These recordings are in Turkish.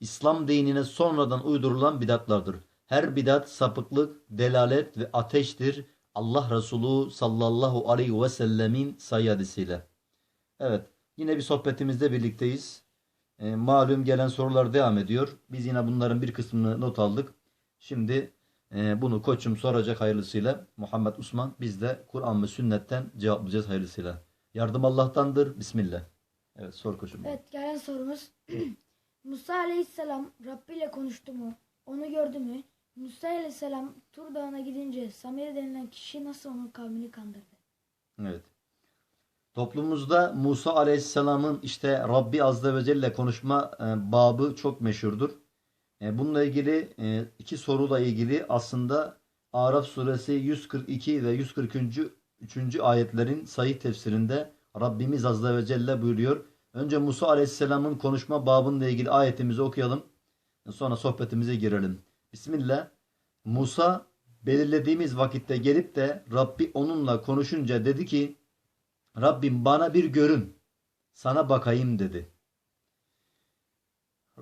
İslam dinine sonradan uydurulan bidatlardır. Her bidat sapıklık, delalet ve ateştir. Allah Resulü sallallahu aleyhi ve sellemin sayı hadisiyle. Evet, yine bir sohbetimizde birlikteyiz. E, malum gelen sorular devam ediyor. Biz yine bunların bir kısmını not aldık. Şimdi e, bunu koçum soracak hayırlısıyla. Muhammed Osman biz de Kur'an ve sünnetten cevaplayacağız hayırlısıyla. Yardım Allah'tandır. Bismillah. Evet sor koçum. Evet gelen sorumuz. Musa aleyhisselam Rabbi ile konuştu mu? Onu gördü mü? Musa aleyhisselam Tur Dağı'na gidince Samiri denilen kişi nasıl onun kavmini kandırdı? Evet. Toplumumuzda Musa Aleyhisselam'ın işte Rabbi Azze ve Celle konuşma e, babı çok meşhurdur. E, bununla ilgili e, iki soruyla ilgili aslında Araf suresi 142 ve 143. 3. ayetlerin sahih tefsirinde Rabbimiz Azze ve Celle buyuruyor. Önce Musa Aleyhisselam'ın konuşma babınla ilgili ayetimizi okuyalım. Sonra sohbetimize girelim. Bismillah. Musa belirlediğimiz vakitte gelip de Rabbi onunla konuşunca dedi ki Rabbim bana bir görün. Sana bakayım dedi.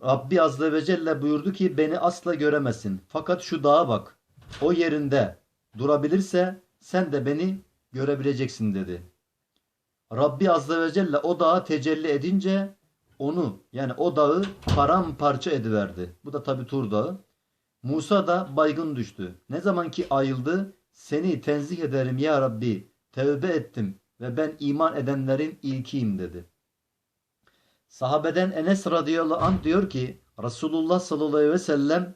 Rabbi Azze ve Celle buyurdu ki beni asla göremezsin. Fakat şu dağa bak. O yerinde durabilirse sen de beni görebileceksin dedi. Rabbi Azze ve Celle o dağa tecelli edince onu yani o dağı paramparça ediverdi. Bu da tabi Tur dağı. Musa da baygın düştü. Ne zaman ki ayıldı seni tenzih ederim ya Rabbi tevbe ettim ve ben iman edenlerin ilkiyim dedi. Sahabeden Enes radıyallahu anh diyor ki Resulullah sallallahu aleyhi ve sellem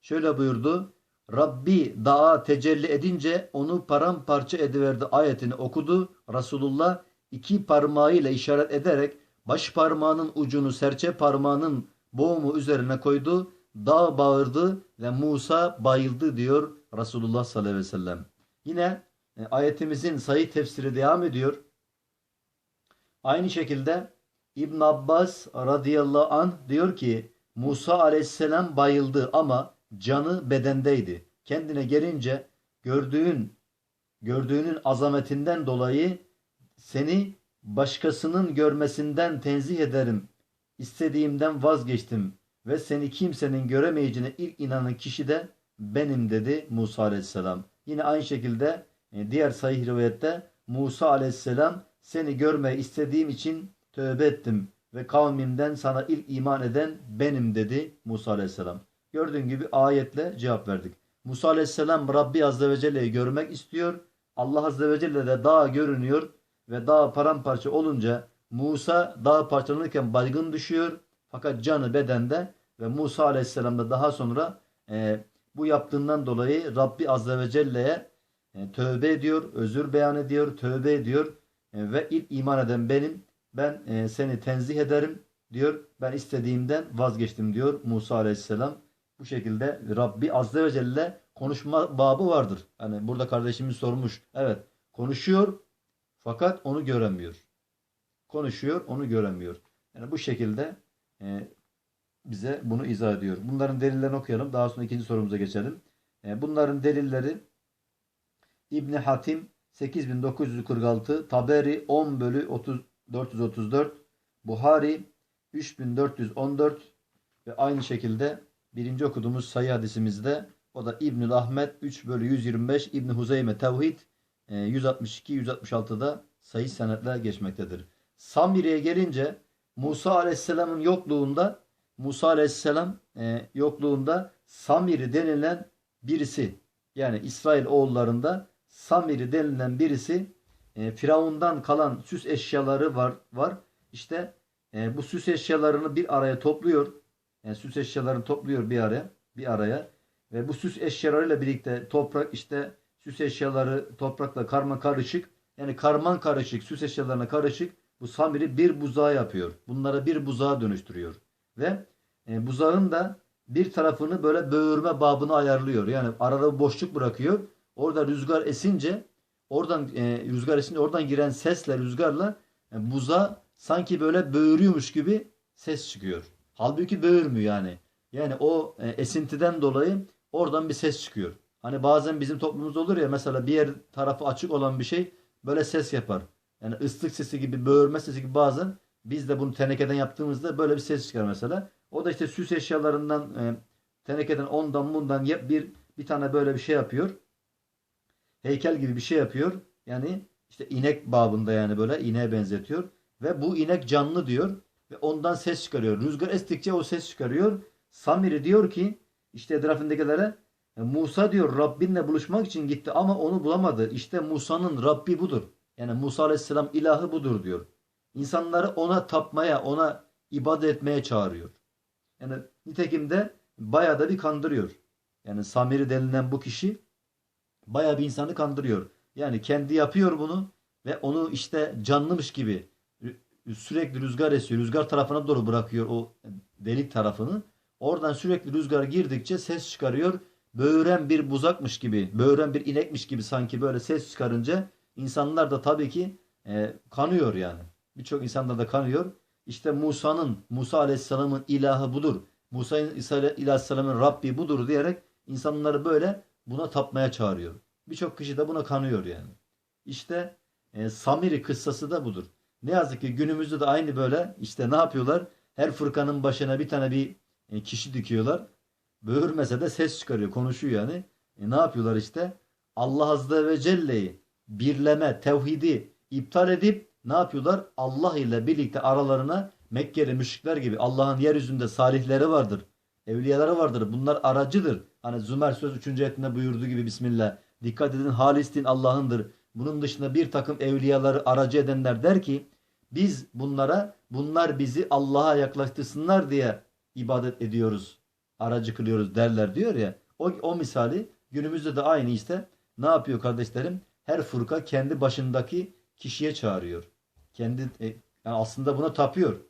şöyle buyurdu. Rabbi dağa tecelli edince onu paramparça ediverdi ayetini okudu. Resulullah iki parmağıyla işaret ederek baş parmağının ucunu serçe parmağının boğumu üzerine koydu. Dağ bağırdı ve Musa bayıldı diyor Resulullah sallallahu aleyhi ve sellem. Yine e, ayetimizin sayı tefsiri devam ediyor. Aynı şekilde İbn Abbas radıyallahu anh diyor ki Musa aleyhisselam bayıldı ama canı bedendeydi. Kendine gelince gördüğün gördüğünün azametinden dolayı seni başkasının görmesinden tenzih ederim. İstediğimden vazgeçtim ve seni kimsenin göremeyeceğine ilk inanan kişi de benim dedi Musa aleyhisselam. Yine aynı şekilde e, diğer sahih rivayette Musa aleyhisselam seni görmeyi istediğim için tövbe ettim ve kavmimden sana ilk iman eden benim dedi Musa aleyhisselam. Gördüğün gibi ayetle cevap verdik. Musa aleyhisselam Rabbi azze ve celle'yi görmek istiyor. Allah azze ve celle de dağ görünüyor ve dağ paramparça olunca Musa dağ parçalanırken baygın düşüyor. Fakat canı bedende ve Musa aleyhisselam da daha sonra e, bu yaptığından dolayı Rabbi azze ve celle'ye e, tövbe ediyor, özür beyan ediyor, tövbe ediyor e, ve ilk iman eden benim. Ben e, seni tenzih ederim diyor. Ben istediğimden vazgeçtim diyor Musa aleyhisselam. Bu şekilde Rabbi azze ve celle konuşma babı vardır. Hani burada kardeşimiz sormuş. Evet konuşuyor fakat onu göremiyor. Konuşuyor onu göremiyor. Yani bu şekilde e, bize bunu izah ediyor. Bunların delillerini okuyalım. Daha sonra ikinci sorumuza geçelim. E, bunların delilleri İbni Hatim 8946, Taberi 10 bölü 30, 434, Buhari 3414 ve aynı şekilde birinci okuduğumuz sayı hadisimizde o da İbnül Ahmet 3 bölü 125, İbni Huzeyme Tevhid 162-166'da sayı senetler geçmektedir. Samire'ye gelince Musa Aleyhisselam'ın yokluğunda Musa Aleyhisselam e, yokluğunda Samiri denilen birisi yani İsrail oğullarında Samiri denilen birisi e, Firavundan kalan süs eşyaları var. var. İşte e, bu süs eşyalarını bir araya topluyor. Yani süs eşyalarını topluyor bir araya, bir araya ve bu süs eşyalarıyla birlikte toprak işte süs eşyaları toprakla karma karışık yani karman karışık süs eşyalarına karışık bu Samiri bir buzağı yapıyor. Bunlara bir buzağa dönüştürüyor. Ve e, buzağın da bir tarafını böyle böğürme babına ayarlıyor. Yani arada boşluk bırakıyor. Orada rüzgar esince oradan e, rüzgar esince oradan giren sesle rüzgarla e, buza sanki böyle böğürüyormuş gibi ses çıkıyor. Halbuki böğürmüyor yani. Yani o e, esintiden dolayı oradan bir ses çıkıyor. Hani bazen bizim toplumumuzda olur ya mesela bir yer tarafı açık olan bir şey böyle ses yapar. Yani ıslık sesi gibi, böğürme sesi gibi bazen biz de bunu tenekeden yaptığımızda böyle bir ses çıkar mesela. O da işte süs eşyalarından e, tenekeden ondan bundan bir bir tane böyle bir şey yapıyor. Heykel gibi bir şey yapıyor. Yani işte inek babında yani böyle ineğe benzetiyor. Ve bu inek canlı diyor. Ve ondan ses çıkarıyor. Rüzgar estikçe o ses çıkarıyor. Samiri diyor ki işte etrafındakilere "E, Musa diyor Rabbinle buluşmak için gitti ama onu bulamadı. İşte Musa'nın Rabbi budur. Yani Musa Aleyhisselam ilahı budur diyor. İnsanları ona tapmaya, ona ibadet etmeye çağırıyor. Yani nitekim de bayağı da bir kandırıyor. Yani Samiri denilen bu kişi bayağı bir insanı kandırıyor. Yani kendi yapıyor bunu ve onu işte canlımış gibi sürekli rüzgar esiyor. Rüzgar tarafına doğru bırakıyor o delik tarafını. Oradan sürekli rüzgar girdikçe ses çıkarıyor. Böğüren bir buzakmış gibi, böğüren bir inekmiş gibi sanki böyle ses çıkarınca insanlar da tabii ki e, kanıyor yani. Birçok insanlar da kanıyor. İşte Musa'nın, Musa Aleyhisselam'ın ilahı budur. Musa Aleyhisselam'ın Rabbi budur diyerek insanları böyle buna tapmaya çağırıyor. Birçok kişi de buna kanıyor yani. İşte e, Samiri kıssası da budur. Ne yazık ki günümüzde de aynı böyle işte ne yapıyorlar? Her fırkanın başına bir tane bir e, kişi dikiyorlar. Böğürmese de ses çıkarıyor, konuşuyor yani. E, ne yapıyorlar işte? Allah Azze ve Celle'yi birleme, tevhidi iptal edip ne yapıyorlar? Allah ile birlikte aralarına Mekkeli müşrikler gibi Allah'ın yeryüzünde salihleri vardır. Evliyaları vardır. Bunlar aracıdır. Hani Zümer söz 3. ayetinde buyurduğu gibi Bismillah. Dikkat edin halis din Allah'ındır. Bunun dışında bir takım evliyaları aracı edenler der ki biz bunlara bunlar bizi Allah'a yaklaştırsınlar diye ibadet ediyoruz. Aracı kılıyoruz derler diyor ya. O, o misali günümüzde de aynı işte. Ne yapıyor kardeşlerim? Her fırka kendi başındaki kişiye çağırıyor. Kendi e, yani aslında buna tapıyor.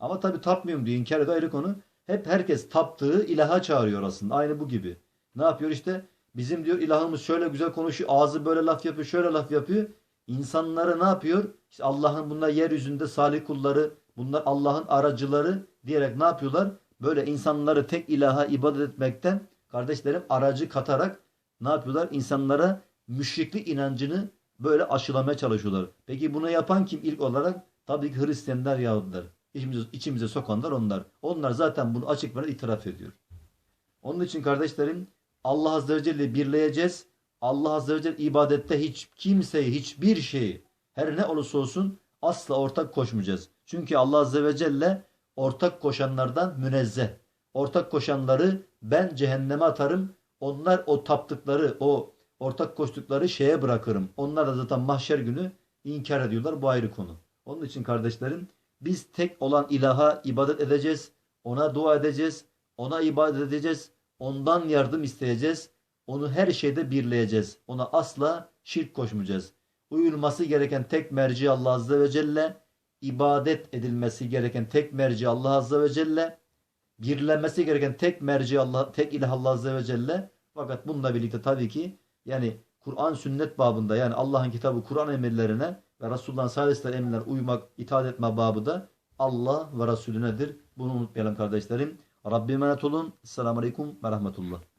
Ama tabii tapmıyorum diyor. İnkar ediyor ayrı konu. Hep herkes taptığı ilaha çağırıyor aslında. Aynı bu gibi. Ne yapıyor işte? Bizim diyor ilahımız şöyle güzel konuşuyor. Ağzı böyle laf yapıyor. Şöyle laf yapıyor. İnsanlara ne yapıyor? İşte Allah'ın bunlar yeryüzünde salih kulları. Bunlar Allah'ın aracıları diyerek ne yapıyorlar? Böyle insanları tek ilaha ibadet etmekten kardeşlerim aracı katarak ne yapıyorlar? İnsanlara müşriklik inancını böyle aşılamaya çalışıyorlar. Peki bunu yapan kim ilk olarak? Tabii ki Hristiyanlar Yahudiler. İçimize, içimize sokanlar onlar. Onlar zaten bunu açık ve itiraf ediyor. Onun için kardeşlerim Allah Azze ve Celle'yi birleyeceğiz. Allah Azze ve Celle ibadette hiç kimseyi, hiçbir şeyi her ne olursa olsun asla ortak koşmayacağız. Çünkü Allah Azze ve Celle ortak koşanlardan münezzeh. Ortak koşanları ben cehenneme atarım. Onlar o taptıkları, o ortak koştukları şeye bırakırım. Onlar da zaten mahşer günü inkar ediyorlar. Bu ayrı konu. Onun için kardeşlerim biz tek olan ilaha ibadet edeceğiz. Ona dua edeceğiz. Ona ibadet edeceğiz. Ondan yardım isteyeceğiz. Onu her şeyde birleyeceğiz. Ona asla şirk koşmayacağız. Uyulması gereken tek merci Allah Azze ve Celle. İbadet edilmesi gereken tek merci Allah Azze ve Celle. Birlenmesi gereken tek merci Allah, tek ilah Allah Azze ve Celle. Fakat bununla birlikte tabii ki yani Kur'an sünnet babında yani Allah'ın kitabı Kur'an emirlerine ve Resulullah'ın sellem emirlerine uymak, itaat etme babı da Allah ve Resulünedir. Bunu unutmayalım kardeşlerim. Rabbime emanet olun. Selamun Aleyküm ve Rahmetullah.